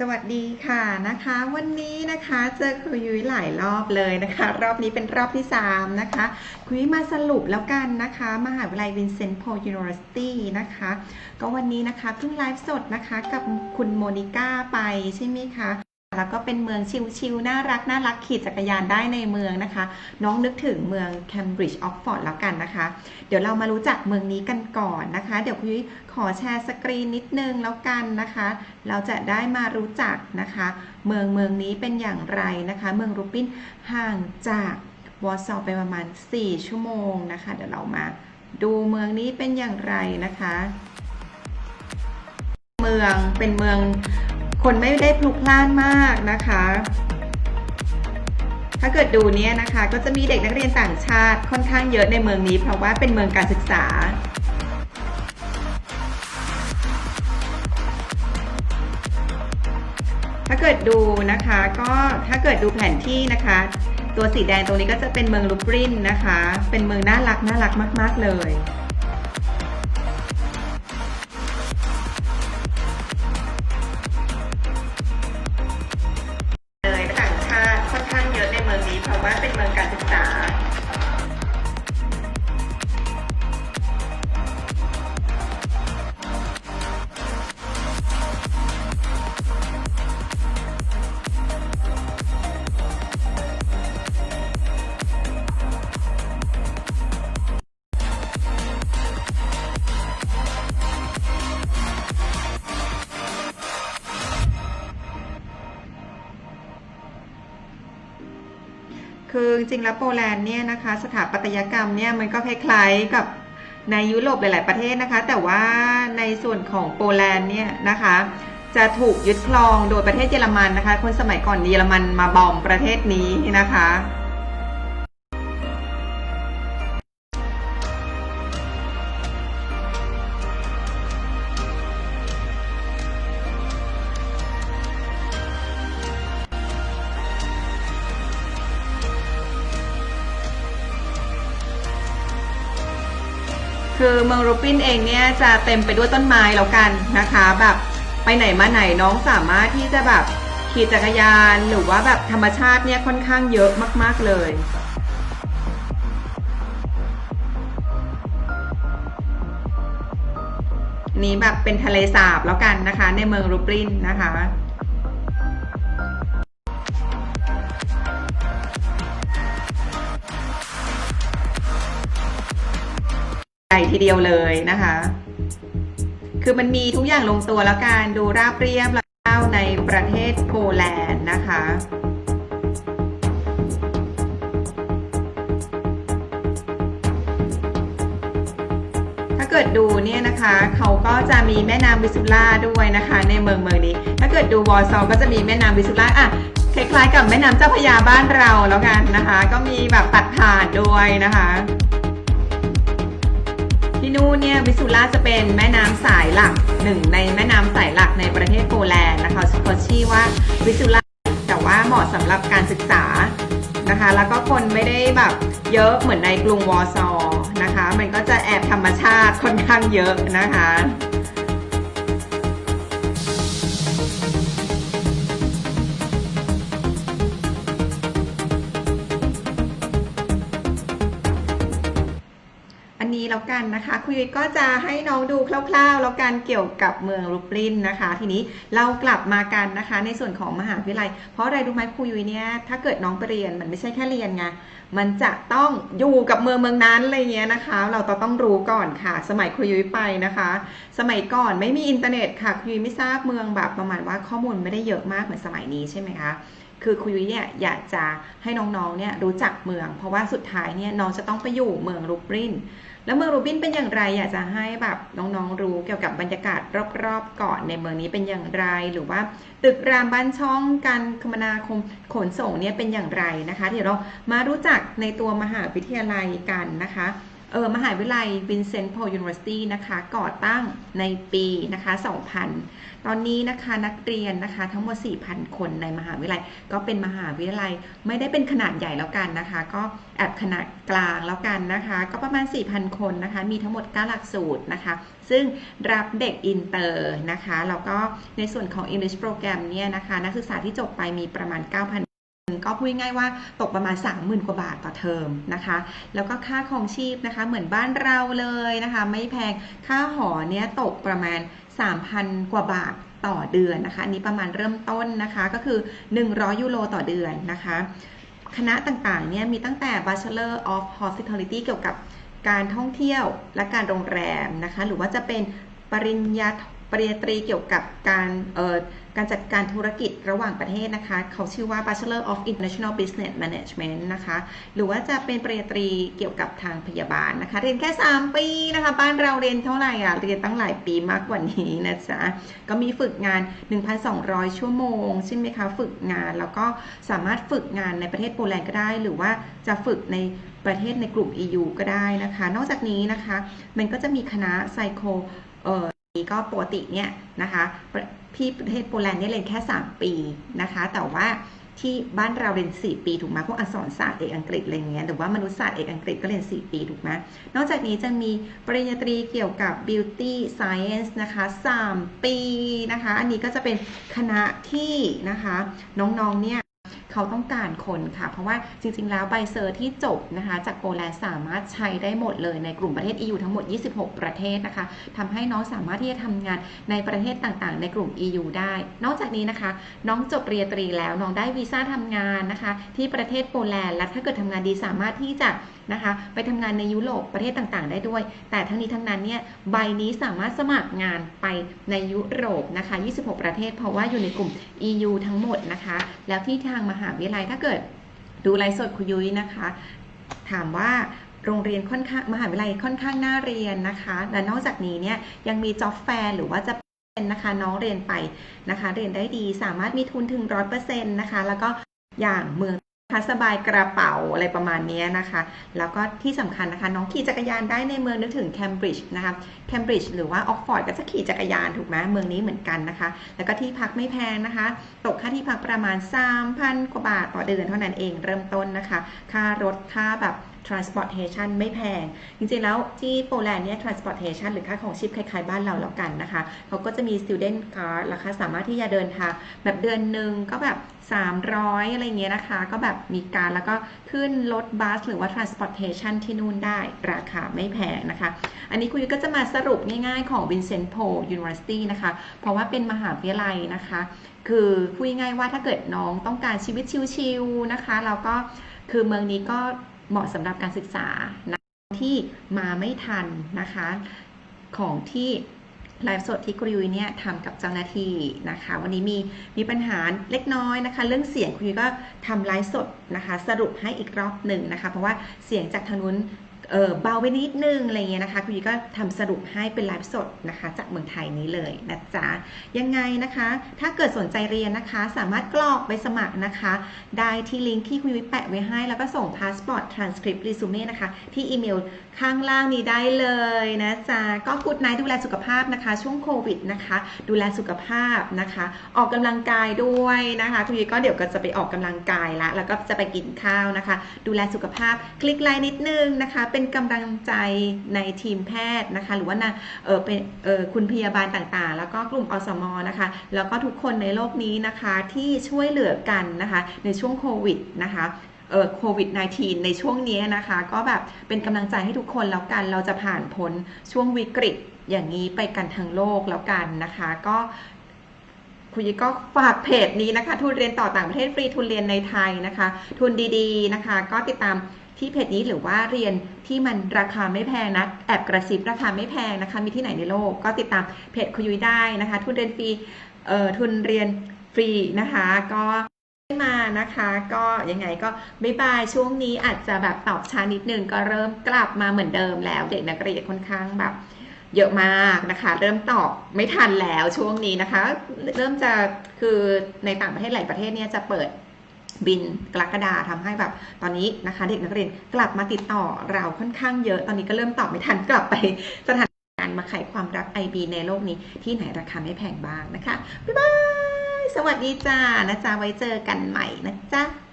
สวัสดีค่ะนะคะ วันนี้นะคะเจอครูยุ้ยหลายรอบเลยนะคะ รอบนี้เป็นรอบที่ 3 นะคะครูยุ้ยมาสรุปแล้วกันนะคะ มหาวิทยาลัยวินเซนต์โพลยูนิเวอร์ซิตี้นะคะ ก็วันนี้นะคะเพิ่งไลฟ์สดนะคะกับคุณโมนิก้าไปใช่ไหมคะ แล้วก็เป็นเมืองชิลๆน่ารักน่ารักขี่จักรยานได้ในเมืองนะคะ น้องนึกถึงเมืองแคมบริดจ์ออกฟอร์ดแล้วกันนะคะ เดี๋ยวเรามารู้จักเมืองนี้กันก่อนนะคะ เดี๋ยวคุยขอแชร์สกรีนนิดนึงแล้วกันนะคะ เราจะได้มารู้จักนะคะ เมืองเมืองนี้เป็นอย่างไรนะคะ เมืองรูปินห่างจากวอร์ซอไปประมาณ 4 ชั่วโมงนะคะ เดี๋ยวเรามาดูเมืองนี้เป็นอย่างไรนะคะ เมืองเป็นเมือง คนไม่ได้พลุกพล่านมากนะคะ ถ้าเกิดดูเนี่ยนะคะ ก็จะมีเด็กนักเรียนต่างชาติค่อนข้างเยอะในเมืองนี้ เพราะว่าเป็นเมืองการศึกษาถ้าเกิดดูนะคะก็ถ้าเกิดดูแผนที่นะคะ ตัวสีแดงตรงนี้ก็จะเป็นเมืองลูบรินนะคะ เป็นเมืองน่ารักน่ารักมาก ๆ เลย คือจริงแล้วโปแลนด์เนี่ยนะคะ สถาปัตยกรรมเนี่ยมันก็คล้ายๆกับในยุโรปหลาย ๆ ประเทศนะคะ แต่ว่าในส่วนของโปแลนด์เนี่ยนะคะ จะถูกยึดครองโดยประเทศเยอรมันนะคะ คนสมัยก่อนเยอรมันมาบอมประเทศนี้นะคะ คือเมืองรูปินเองเนี่ยจะเต็มไปด้วยต้นไม้แล้วกันนะคะ แบบไปไหนมาไหนน้องสามารถที่จะแบบขี่จักรยานหรือว่าแบบธรรมชาติเนี่ยค่อนข้างเยอะมาก ๆ เลยนี้แบบเป็นทะเลสาบแล้วกันนะคะ ในเมืองรูปรินนะคะ ทีเดียวเลยนะคะ คือมันมีทุกอย่างลงตัวแล้วการดูราบเรียบแล้วในประเทศโปแลนด์นะคะถ้าเกิดดูเนี่ยนะคะเขาก็จะมีแม่น้ำวิสุล่าด้วยนะคะ ในเมืองเมืองนี้ ถ้าเกิดดูวอร์ซอก็จะมีแม่น้ำวิสุล่าอะคล้ายๆกับแม่น้ำเจ้าพระยาบ้านเราแล้วกันนะคะ ก็มีแบบตัดผ่านด้วยนะคะ ที่นู่นเนี่ยวิสุล่าจะเป็นแม่น้ำสายหลักหนึ่งในแม่น้ำสายหลักในประเทศโปแลนด์นะคะเขาชื่อว่าวิสุล่าแต่ว่าเหมาะสำหรับการศึกษานะคะ แล้วก็คนไม่ได้แบบเยอะเหมือนในกรุงวอร์ซอนะคะ มันก็จะแอบธรรมชาติค่อนข้างเยอะนะคะ นี้แล้วกันนะคะ คุยก็จะให้น้องดูคร่าว ๆ แล้วกันเกี่ยวกับเมืองรูปลินนะคะ ทีนี้เรากลับมากันนะคะ ในส่วนของมหาวิทยาลัย เพราะอะไรรู้ไหมครูยุ้ยเนี่ยถ้าเกิดน้องไปเรียนมันไม่ใช่แค่เรียนไงมันจะต้องอยู่กับเมืองเมืองนั้นอะไรเงี้ยนะคะ เราต้องรู้ก่อนค่ะ สมัยครูยุ้ยไปนะคะ สมัยก่อนไม่มีอินเทอร์เน็ตค่ะครูยุ้ยไม่ทราบเมืองแบบประมาณว่าข้อมูลไม่ได้เยอะมากเหมือนสมัยนี้ใช่ไหมคะ คือคุยเนี่ยอยากจะให้น้องๆเนี่ยรู้จักเมือง เพราะว่าสุดท้ายเนี่ยน้องจะต้องไปอยู่เมืองรูปรินแล้วเมืองรูบินเป็นอย่างไร อยากจะให้แบบน้องๆรู้เกี่ยวกับบรรยากาศรอบๆก่อนในเมืองนี้เป็นอย่างไร หรือว่าตึกรามบ้านช่องการคมนาคมขนส่งเนี่ยเป็นอย่างไรนะคะ เดี๋ยวเรามารู้จักในตัวมหาวิทยาลัยกันนะคะ เออมหาวิทยาลัยวินเซนต์โพลยูนิเวอร์ซิตี้นะคะก่อตั้งในปีนะคะ 2000 ตอนนี้นะคะนักเรียนนะคะทั้งหมด 4,000 คนในมหาวิทยาลัย ก็เป็นมหาวิทยาลัยไม่ได้เป็นขนาดใหญ่แล้วกันนะคะ ก็แอบขนาดกลางแล้วกันนะคะ ก็ประมาณ 4,000 คนนะคะ มีทั้งหมด 9 หลักสูตรนะคะ ซึ่งรับเด็กอินเตอร์นะคะแล้วก็ในส่วนของ English Program เนี่ยนะคะ นักศึกษาที่จบไปมีประมาณ 9,000 ก็พูดง่ายว่าตกประมาณ 30,000 กว่าบาทต่อเทอมนะคะ แล้วก็ค่าครองชีพนะคะ เหมือนบ้านเราเลยนะคะ ไม่แพงค่าหอเนี้ยตกประมาณ 3,000 กว่าบาทต่อเดือนนะคะ อันนี้ประมาณเริ่มต้นนะคะก็คือ 100 ยูโรต่อเดือนนะคะ คณะต่างๆเนี่ยมีตั้งแต่ Bachelor of Hospitality เกี่ยวกับการท่องเที่ยวและการโรงแรมนะคะ หรือว่าจะเป็นปริญญา ปริญญาตรีเกี่ยวกับการเอ่อการจัดการธุรกิจระหว่างประเทศนะคะ เขาชื่อว่า Bachelor of International Business Management นะคะ หรือว่าจะเป็นปริญญาตรีเกี่ยวกับทางพยาบาลนะคะ เรียนแค่ 3 ปีนะคะ บ้านเราเรียนเท่าไหร่อะ เรียนตั้งหลายปีมากกว่านี้นะจ๊ะ ก็มีฝึกงาน 1,200 ชั่วโมง ใช่ไหมคะ ฝึกงาน แล้วก็สามารถฝึกงานในประเทศโปแลนด์ก็ได้ หรือว่าจะฝึกในประเทศในกลุ่ม EU ก็ได้นะคะ นอกจากนี้นะคะ มันก็จะมีคณะไซโคเอ่อ ก็ปกติเนี่ยนะคะที่ประเทศโปแลนด์เนี่ยเรียนแค่ 3 ปีนะคะ แต่ว่าที่บ้านเราเรียน 4 ปีถูกไหมพวกอักษรศาสตร์เอกอังกฤษอะไรเงี้ยหรือว่ามนุษยศาสตร์เอกอังกฤษก็เรียน 4 ปีถูกไหมนอกจากนี้จะมีปริญญาตรีเกี่ยวกับ beauty science นะคะ 3 ปีนะคะ อันนี้ก็จะเป็นคณะที่นะคะน้องๆเนี่ย เขาต้องการคนค่ะ เพราะว่าจริง ๆ แล้วใบเซอร์ที่จบนะคะ จากโปแลนด์สามารถใช้ได้หมดเลยในกลุ่มประเทศ EU ทั้งหมด 26 ประเทศนะคะทำให้น้องสามารถที่จะทำงานในประเทศต่างๆ ในกลุ่ม EU ได้ นอกจากนี้นะคะ น้องจบปริญญาตรีแล้วน้องได้วีซ่าทำงานนะคะ ที่ประเทศโปแลนด์และถ้าเกิดทำงานดีสามารถที่จะ นะคะไปทำงานในยุโรปประเทศต่างๆ ได้ด้วย แต่ทั้งนี้ทั้งนั้นเนี่ยใบนี้สามารถสมัครงานไปในยุโรปนะคะ 26 ประเทศ เพราะว่าอยู่ในกลุ่ม EU ทั้งหมดนะคะ แล้วที่ทางมหาวิทยาลัยถ้าเกิดดูไลฟ์สดคุยุ้ยนะคะ ถามว่าโรงเรียนค่อนข้างมหาวิทยาลัยค่อนข้างน่าเรียนนะคะ และนอกจากนี้เนี่ยยังมีจ็อบแฟร์หรือว่าจะเป็นนะคะน้องเรียนไปนะคะ เรียนได้ดีสามารถมีทุนถึงร้อยเปอร์เซ็นต์นะคะ แล้วก็อย่างเมือง คะสบายกระเป๋าอะไรประมาณนี้นะคะ แล้วก็ที่สำคัญนะคะ น้องขี่จักรยานได้ในเมืองนึกถึงแคมบริดจ์นะคะแคมบริดจ์หรือว่าออกฟอร์ดก็จะขี่จักรยานถูกไหมเมืองนี้เหมือนกันนะคะ แล้วก็ที่พักไม่แพงนะคะ ตกค่าที่พักประมาณ 3,000 กว่าบาทต่อเดือนเท่านั้นเองเริ่มต้นนะคะ ค่ารถค่าแบบ transportation ไม่แพง จริงๆ แล้วที่โปแลนด์เนี่ย transportation หรือค่าของชีพคล้ายๆ บ้านเราแล้วกันนะคะ เขาก็จะมี student card ราคาสามารถที่จะเดินทางแบบเดือนหนึ่งก็แบบ 300 อะไรเงี้ยนะคะ ก็แบบมีการแล้วก็ขึ้นรถบัสหรือว่า transportation ที่นู่นได้ราคาไม่แพงนะคะ อันนี้คุณก็จะมาสรุปง่ายๆ ของ Vincent p o University นะคะ เพราะว่าเป็นมหาวิทยาลัยนะคะ คือพูดง่ายว่าถ้าเกิดน้องต้องการชีวิตชิลๆนะคะแล้วก็คือเมืองนี้ก็เหมาะสำหรับการศึกษานะที่มาไม่ทันนะคะ ของที่ไลฟ์สดที่กรุยเนี่ยทำกับเจ้าหน้าที่นะคะ วันนี้มีมีปัญหาเล็กน้อยนะคะ เรื่องเสียงคุยก็ทำไลฟ์สดนะคะ สรุปให้อีกรอบหนึ่งนะคะ เพราะว่าเสียงจากทางนู้น เออเบาไปนิดนึงอะไรเงี้ยนะคะคุณยุ้ยก็ทำสรุปให้เป็นไลฟ์สดนะคะ จากเมืองไทยนี้เลยนะจ๊ะยังไงนะคะ ถ้าเกิดสนใจเรียนนะคะ สามารถกรอกไปสมัครนะคะ ได้ที่ลิงก์ที่คุณยุ้ยแปะไว้ให้ แล้วก็ส่งพาสปอร์ตทรานสคริปต์รีสูเม่นะคะ ที่อีเมลข้างล่างนี้ได้เลยนะจ๊ะก็กูดไนท์ดูแลสุขภาพนะคะ ช่วงโควิดนะคะ ดูแลสุขภาพนะคะ ออกกำลังกายด้วยนะคะคุณยุ้ยก็เดี๋ยวก็จะไปออกกำลังกายละแล้วก็จะไปกินข้าวนะคะ ดูแลสุขภาพคลิกไลน์นิดนึงนะคะเป็นกำลังใจในทีมแพทย์นะคะ หรือว่านะเออเป็นเออคุณพยาบาลต่างๆ แล้วก็กลุ่มอสมนะคะ แล้วก็ทุกคนในโลกนี้นะคะที่ช่วยเหลือกันนะคะ ในช่วงโควิดนะคะโควิด -19 ในช่วงนี้นะคะ ก็แบบเป็นกำลังใจให้ทุกคนแล้วกันเราจะผ่านพ้นช่วงวิกฤตอย่างนี้ไปกันทั้งโลกแล้วกันนะคะ ก็คุณยิก็ฝากเพจนี้นะคะ ทุนเรียนต่อต่างประเทศฟรีทุนเรียนในไทยนะคะ ทุนดีๆนะคะ ก็ติดตาม ที่เพจนี้หรือว่าเรียนที่มันราคาไม่แพงนะแอบกระซิบราคาไม่แพงนะคะมีที่ไหนในโลก ก็ติดตามเพจคุยุยได้นะคะ ทุนเรียนฟรีเอ่อทุนเรียนฟรีนะคะ ก็มานะคะ ก็ยังไงก็บ๊ายบายช่วงนี้อาจจะแบบตอบช้านิดนึงก็เริ่มกลับมาเหมือนเดิมแล้ว เด็กนักเรียนค่อนข้างแบบเยอะมากนะคะ เริ่มตอบไม่ทันแล้วช่วงนี้นะคะ เริ่มจะคือในต่างประเทศหลายประเทศเนี่ยจะเปิด บินกรกฎาทำให้แบบตอนนี้นะคะ เด็กนักเรียนกลับมาติดต่อเราค่อนข้างเยอะ ตอนนี้ก็เริ่มตอบไม่ทันกลับไปสถานการณ์มาไขความรัก IB ในโลกนี้ที่ไหนราคาไม่แพงบ้างนะคะบ๊ายบายสวัสดีจ้านะจ๊ะไว้เจอกันใหม่นะจ๊ะ